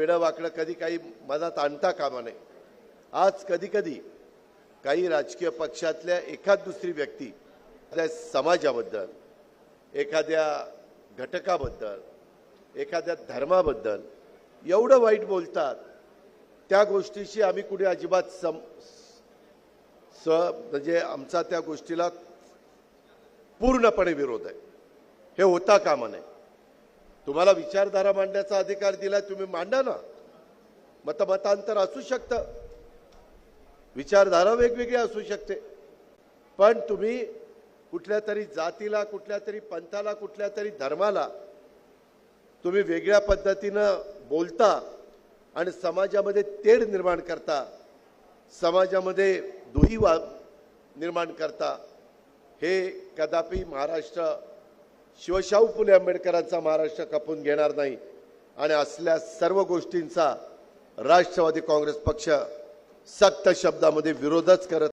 वेडं वाकडं कधी काही मनात आणता कामा नये. आज कधी कधी काही राजकीय पक्षातल्या एखाद दुसरी व्यक्ती एखाद्या समाजाबद्दल एखाद्या घटकाबद्दल एखाद्या धर्माबद्दल एवढं वाईट बोलतात त्या गोष्टीशी आम्ही कुठे अजिबात सम स म्हणजे आमचा त्या गोष्टीला पूर्णपणे विरोध आहे. हे होता कामा नये. तुम्हाला विचारधारा मांडण्याचा अधिकार दिला तुम्ही मांडा ना. मतमतांतर असू शकतं. विचारधारा वेगवेगळी असू शकते. पण तुम्ही कुठल्या तरी जातीला कुठल्या तरी पंथाला कुठल्या तरी धर्माला तुम्ही वेगळ्या पद्धतीनं बोलता आणि समाजामध्ये तेढ निर्माण करता समाजामध्ये दुही वा निर्माण करता हे कदापि महाराष्ट्र शिवशाहू फुले आंबेडकरांचा महाराष्ट्र कापून घेणार नाही. आणि असल्या सर्व गोष्टींचा राष्ट्रवादी काँग्रेस पक्ष सक्त शब्दामध्ये विरोधच करत